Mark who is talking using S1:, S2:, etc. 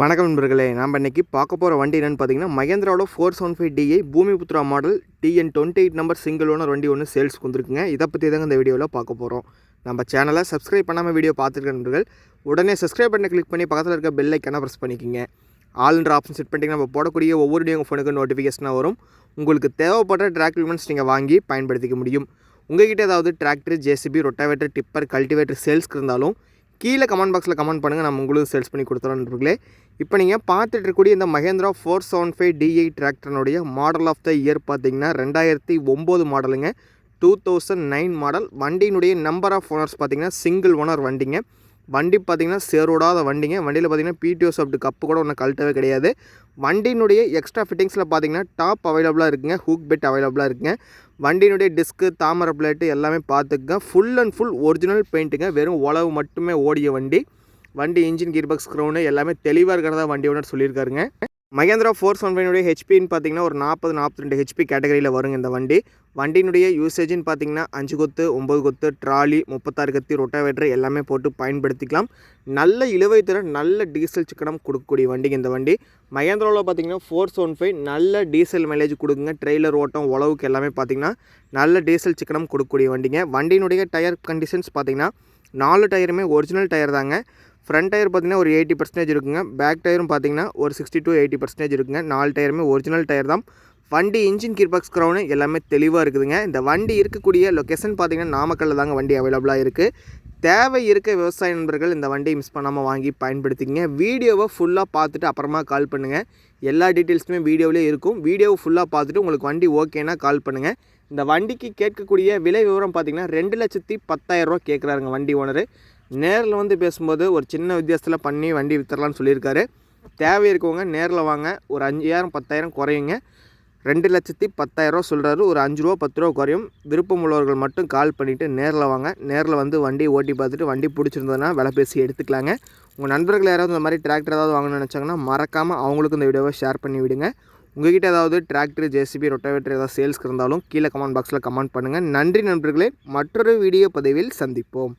S1: வணக்கம் நண்பர்களே நாம் இன்றைக்கி பார்க்க போகிற வண்டி என்னென்னு பார்த்தீங்கன்னா மகேந்திராவோட four seven five DI Bhoomiputra model TN twenty eight number single owner வண்டி ஒன்று சேல்ஸ்க்கு வந்துருக்குங்க. இதை பற்றி தாங்க இந்த வீடியோவில் பார்க்க போகிறோம் நம்ம சேனலை சப்ஸ்கிரைப் பண்ணாமல் வீடியோ பார்த்துருக்க நண்பர்கள் உடனே சப்ஸ்கிரைப் பண்ணி கிளிக் பண்ணி பக்கத்தில் இருக்க பெல் ஐக்கனை ப்ரெஸ் பண்ணிக்கோங்க. ஆல்ன்ற ஆப்ஷன் செட் பண்ணிட்டீங்கன்னா நம்ம போடக்கூடிய ஒவ்வொரு டே உங்கள் ஃபோனுக்கு நோட்டிஃபிகேஷனாக வரும். உங்களுக்கு தேவைப்படுற ட்ராக் நீங்கள் வாங்கி பயன்படுத்திக்க முடியும். உங்கள்கிட்ட ஏதாவது tractor JCB rotavator tipper cultivator சேல்ஸ்க்கு இருந்தாலும் கீழே கமெண்ட் பாக்ஸில் கமெண்ட் பண்ணுங்கள் நம்ம உங்களுக்கு சேல்ஸ் பண்ணி கொடுத்துறோம் இப்போ நீங்கள் பார்த்துட்டு இருக்கக்கூடிய இந்த Mahindra four seven five DI டிராக்டர்னுடைய model of the year பார்த்தீங்கன்னா ரெண்டாயிரத்தி ஒம்பது மாடலுங்க டூ தௌசண்ட் நைன் மாடல் வண்டியினுடைய நம்பர் ஆஃப் ஓனர்ஸ் பார்த்தீங்கன்னா சிங்கிள் ஓனர் வண்டிங்க. வண்டி பார்த்தீங்கன்னா சேரோடாத வண்டிங்க. வண்டியில் பார்த்தீங்கன்னா பிடிஓ சாப்பிட்டு கப்பு கூட ஒன்று கழட்டவே கிடையாது. வண்டியினுடைய எக்ஸ்ட்ரா ஃபிட்டிங்ஸில் பார்த்தீங்கன்னா டாப் அவைலபிளாக இருக்குங்க ஹூக் பெட் அவைலபிளாக இருக்குங்க. வண்டியினுடைய டிஸ்க்கு தாமரை பிளேட்டு எல்லாமே பார்த்துக்குங்க. ஃபுல் அண்ட் ஃபுல் ஒரிஜினல் பெயிண்ட்டுங்க வெறும் உழவு மட்டுமே ஓடிய வண்டி. வண்டி இன்ஜின் கீர்பாக்ஸ் க்ரௌனு எல்லாமே தெளிவாக இருக்கிறதா வண்டி ஓனர் சொல்லியிருக்காருங்க. மகேந்திரா ஃபோர் ஒன் ஃபைனுடைய ஹெச்பின்னு பார்த்தீங்கன்னா ஒரு நாற்பது நாற்பத்தி ரெண்டு ஹெச்பி கேட்டகரியில் வருங்க இந்த வண்டி. வண்டியினுடைய யூசேஜின்னு பார்த்தீங்கன்னா அஞ்சு கொத்து ஒம்பது கொத்து ட்ராலி முப்பத்தாறு கத்தி ரொட்டாவேட்டர் எல்லாமே போட்டு பயன்படுத்திக்கலாம். நல்ல இழுவை திறன் நல்ல டீசல் சிக்கனம் கொடுக்கக்கூடிய வண்டிங்க இந்த வண்டி. மகேந்திராவில் பார்த்தீங்கன்னா ஃபோர் ஒன் ஃபைவ் நல்ல டீசல் மைலேஜ் கொடுக்குங்க. ட்ரெய்லர் ஓட்டம் உழவுக்கு எல்லாமே பார்த்தீங்கன்னா நல்ல டீசல் சிக்கனம் கொடுக்கக்கூடிய வண்டிங்க. வண்டியினுடைய டயர் கண்டிஷன்ஸ் பார்த்தீங்கன்னா நாலு டயருமே ஒரிஜினல் டயர் தாங்க. ஃப்ரண்ட் டயர் பார்த்தீங்கன்னா ஒரு எயிட்டி பர்சன்டேஜ் இருக்குங்க. பேக் டயரும் பார்த்தீங்கன்னா ஒரு சிக்ஸ்டி டு எயிட்டி பர்சன்டேஜ் இருக்குங்க. நாலு டயருமே ஒரிஜினல் டயர் தான். வண்டி இன்ஜின் கீர்பாக்ஸ் க்ரௌனு எல்லாமே தெளிவாக இருக்குதுங்க. இந்த வண்டி இருக்கக்கூடிய லொக்கேஷன் பார்த்தீங்கன்னா நாமக்கல்லில் தாங்க வண்டி அவைலபிளாக இருக்குது தேவை இருக்க விவசாய நண்பர்கள் இந்த வண்டியை மிஸ் பண்ணாமல் வாங்கி பயன்படுத்திங்க வீடியோவை ஃபுல்லாக பார்த்துட்டு அப்புறமா கால் பண்ணுங்கள் எல்லா டீட்டெயில்ஸுமே வீடியோவிலே இருக்கும். வீடியோவை ஃபுல்லாக பார்த்துட்டு உங்களுக்கு வண்டி ஓகேனா கால் பண்ணுங்கள் இந்த வண்டிக்கு கேட்கக்கூடிய விலை விவரம் பார்த்திங்கன்னா ரெண்டு லட்சத்தி பத்தாயிரரூவா கேட்குறாருங்க வண்டி ஓனரு நேரில் வந்து பேசும்போது ஒரு சின்ன வித்தியாசத்தில் பண்ணி வண்டி விற்றுலான்னு சொல்லியிருக்காரு. தேவை இருக்கவங்க நேரில் வாங்க. ஒரு அஞ்சாயிரம் பத்தாயிரம் குறையுங்க. ரெண்டு லட்சத்தி பத்தாயிரரூவா சொல்கிறாரு ஒரு அஞ்சு ரூபா பத்து ரூபா குறையும். விருப்பம் உள்ளவர்கள் மட்டும் கால் பண்ணிவிட்டு நேரில் வாங்க. நேரில் வந்து வண்டி ஓட்டி பார்த்துட்டு வண்டி பிடிச்சிருந்ததுன்னா விலை பேசி எடுத்துக்கலாங்க. உங்கள் நண்பர்கள் யாராவது இந்த மாதிரி டிராக்டர் ஏதாவது வாங்கணும்னு நினச்சாங்கன்னா மறக்காமல் அவங்களுக்கு இந்த வீடியோவை ஷேர் பண்ணி விடுங்க. உங்ககிட்ட ஏதாவது டிராக்டர் ஜேசிபி ரொட்டாவேட்டர் ஏதாவது சேல்ஸ்க்கு இருந்தாலும் கீழே கமெண்ட் பாக்ஸில் கமெண்ட் பண்ணுங்கள் நன்றி நண்பர்களே. மற்றொரு வீடியோ பதிவில் சந்திப்போம்.